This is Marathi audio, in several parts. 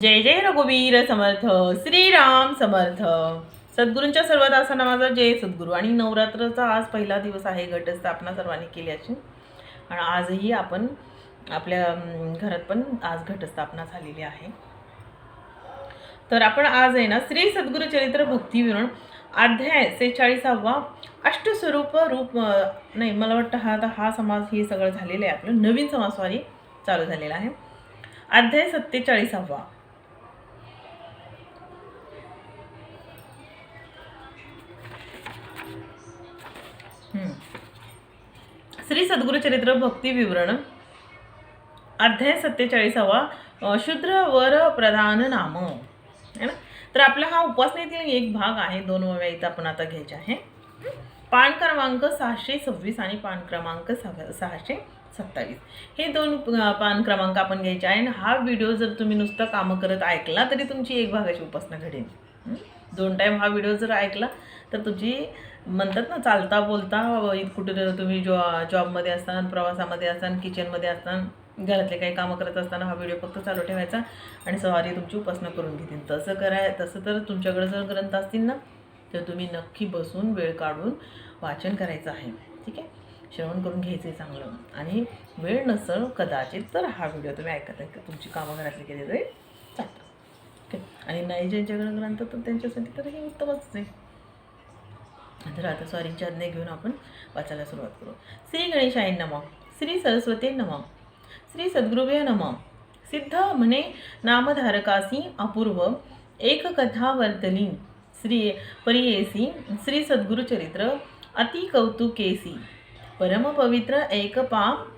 जय जय रघुवीर समर्थ श्रीराम समर्थ. सद्गुरूंच्या सर्व दासांना माझा जय सद्गुरू. आणि नवरात्रचा आज पहिला दिवस आहे घटस्थापना सर्वांनी केली अशी. आणि आजही आपण आपल्या घरात पण आज घटस्थापना झालेली आहे. तर आपण आज आहे ना श्री सद्गुरू चरित्र भक्तिविवरण अध्याय सेहेचाळीसावा अष्टस्वरूप रूप नाही मला वाटतं हा आता हा समाज हे सगळं झालेलं आहे आपलं. नवीन समाजवारी चालू झालेला आहे. अध्याय सत्तेचाळीसावा. सद्गुरुचरित्र भक्ती विवरण. अध्याय सत्तेचाळीसावा अ, शूद्र वर प्रधान नाम. है ना? तर आपला हा उपासनेतील एक भाग आहे दोन ओव्या इथं आपण आता घ्यायचे आहे. पान क्रमांक सहाशे सव्वीस आणि पान क्रमांक सहा- सहाशे सत्तावीस. हे दोन पान क्रमांक आपण घ्यायचे आहे. आणि हा व्हिडिओ जर तुम्ही नुसतं कामं करत ऐकला तरी तुमची एक भागाची उपासना घडेल. दोन टाईम हा व्हिडिओ जर ऐकला तर तुझी म्हणतात ना चालता बोलता कुठे तुम्ही जॉ जॉबमध्ये असताना प्रवासामध्ये असताना किचनमध्ये असताना घरातले काही कामं करत असताना हा व्हिडिओ फक्त चालू ठेवायचा आणि सवारी तुमची उपासना करून घेतील. तसं कराय तसं तर तुमच्याकडे जर ग्रंथ असतील ना तर तुम्ही नक्की बसून वेळ काढून वाचन करायचं आहे. ठीक आहे? श्रवण करून घ्यायचं आहे चांगलं. आणि वेळ नसेल कदाचित तर हा व्हिडिओ तुम्ही ऐकत ऐकत तुमची कामं घरातली केली तरी चालतं. ओके आणि नाही ज्यांच्याकडे ग्रंथ तर त्यांच्यासाठी तर हे उत्तमच आहे. तर आता स्वारींची आज्ञा घेऊन आपण वाचायला सुरुवात करू. श्री गणेशाय नम. श्री सरस्वती नम. श्री सद्गुरुवे नम. सिद्ध म्हणे नामधारकासी अपूर्व एक कथा वर्तली श्री परियेसी श्री सद्गुरुचरित्र अति कौतुकेसी। परमपवित्र एक पा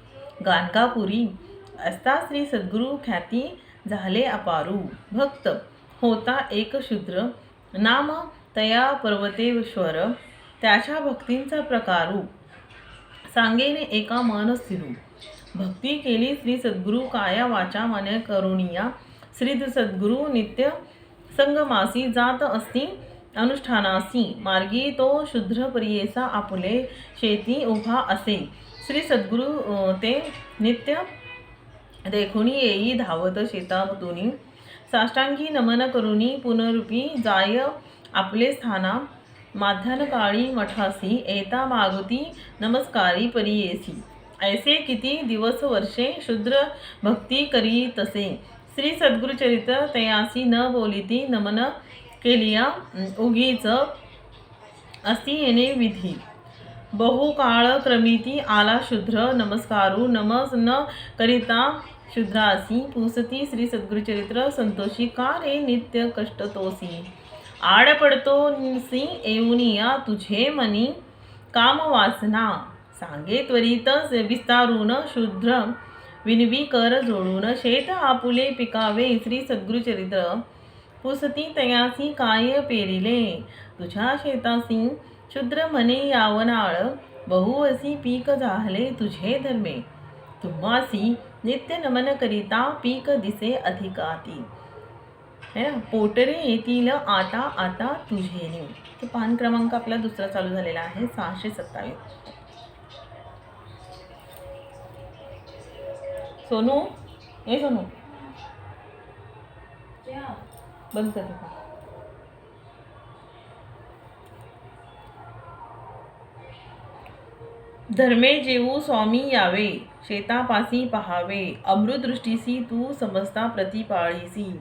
गानकापुरी। असता श्री सद्गुरु ख्याती झाले अपारू. भक्त होता एक शूद्र. नाम तया पर्वतेश्वर त्याच्या भक्तींचा प्रकारू. सांगेने एका मन स्थिरू भक्ती केली श्री सद्गुरु काया वाचा मन करुणिया. श्री सद्गुरु नित्य संगमासी जात असती अनुष्ठानासी. मार्गी तो शुद्र प्रियेसा आपुले शेती उभा असे. श्री सद्गुरु ते नित्य देखुनी येई धावत शेतातुनी साष्टांगी नमन करुनी पुनरुपी जाय आपले स्थाना. माध्यान काळी मठासी एता मागुती नमस्कारी परियेसी. ऐसे किती दिवस वर्षे शूद्र भक्ती करी तसे. श्री सद्गुरुचरित तयासी न बोलिती नमन केलिया उगीच असी येणे विधी. बहुकाळ क्रमिती आला शूद्र नमस्कारू नमस न करिता शूद्रासी पुसती श्री सद्गुरुचरित्र संतोषी का रे नित्य कष्ट तोसी आड पडतो निसी येऊनिया तुझे मनी काम वासना सांगे त्वरित विस्तारून शूद्र विनवी कर जोडून शेत आपुले पिकावे श्री सद्गुरुचरित्र पुसती तयासी काय पेरिले? तुझ्या शेतासी शूद्र म्हणे यावनाळ बहु असी पीक झाले तुझे धर्मे तुम्हासी नित्य नमन करिता पीक दिसे अधिकाती है ना पोटरे येतील आता आता तुझेने तो पान क्रमांक आपला दुसरा चालू झालेला आहे सहाशे सत्तावीस. सोनू ए सोनू. बंद कर धर्मे जेऊ स्वामी यावे शेतापासी पहावे अमृतदृष्टीसी तू समजता प्रतिपाळीसी.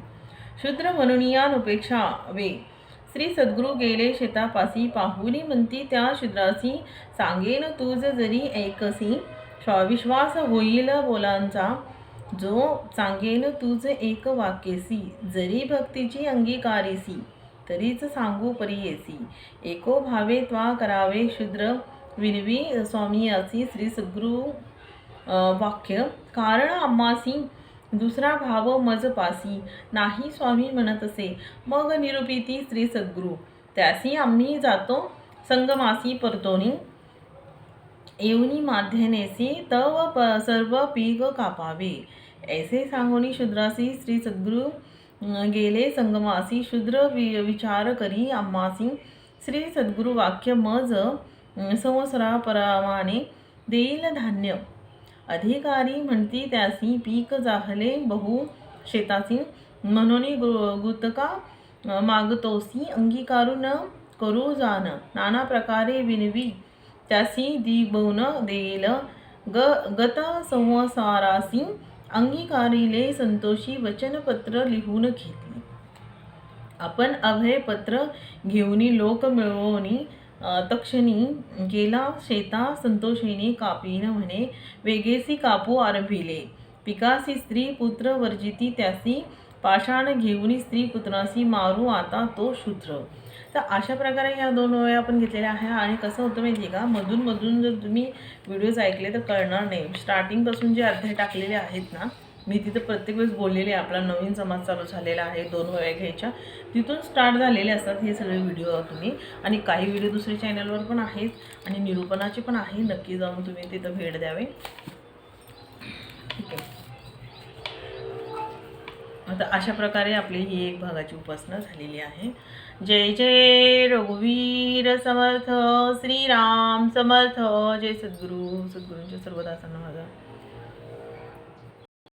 शूद्र म्हणून उपेक्षा वे. श्री सद्गुरू गेले शेतापासी पाहुली म्हणती त्या शूद्रासी सांगेन तुझ जरी ऐकसी श्वा- विश्वास होईल बोलांचा. जो सांगेन तुझ एक वाक्यसी जरी भक्तीची अंगीकारीसी तरीच सांगू परियेसी. एको भावे त्वा करावे शूद्र विनवी स्वामी असी श्री सद्गुरु वाक्य कारण आम्हासी दुसरा भाव मजपासी नाही स्वामी म्हणत असे मग निरूपिती श्री सद्गुरु त्यासी आम्ही जातो संगमासी परतोनी येऊनी माध्यनेसी तव प सर्व पीक कापावे ऐसे सांगोनी शूद्रासी श्री सद्गुरु गेले संगमासी शूद्र वि विचार करी आम्हासी श्री सद्गुरु वाक्य मज संवसरा संवत्सराप्रमाणे देईल धान्य. अधिकारी म्हणती त्यासी पीक जाहले बहु शेतासी. म्हणून गुतका मागतोसी अंगीकारू न करू जाण नाना प्रकारे विनवी. त्यासी दिबवून देईल ग गत संवसारासी. अंगीकारिले संतोषी वचनपत्र लिहून घेतले. आपण अभयपत्र घेऊनी लोक मिळवणी तक्षणी गेला शेता संतोषीने कापीन म्हणे वेगेसी कापू आरंभिले. पिकासी स्त्री पुत्र वर्जिती त्यासी पाषाण घेऊनी स्त्री पुत्रासी मारू आता तो शूद्र. तर अशा प्रकारे ह्या दोन ओव्या आपण घेतलेल्या आहे आणि कसं होतं माहिती आहे का? मधून मधून जर तुम्ही व्हिडिओज ऐकले तर कळणार नाही. स्टार्टिंगपासून जे अध्याय टाकलेले आहेत ना मी तिथं प्रत्येक वेळेस बोललेले आहे आपला नवीन समाज चालू झालेला आहे दोन वया घ्यायच्या. तिथून स्टार्ट झालेले असतात हे सगळे व्हिडिओ तुम्ही. आणि काही व्हिडिओ दुसऱ्या चॅनलवर पण आहेत आणि निरूपणाचे पण आहे. नक्की जाऊन तुम्ही तिथं भेट द्यावे. ठीक आहे. आता अशा प्रकारे आपली ही एक भागाची उपासना झालेली आहे. जय जय रघुवीर समर्थ श्रीराम समर्थ. जय सद्गुरू. सद्गुरूंच्या सर्वदासांना माझा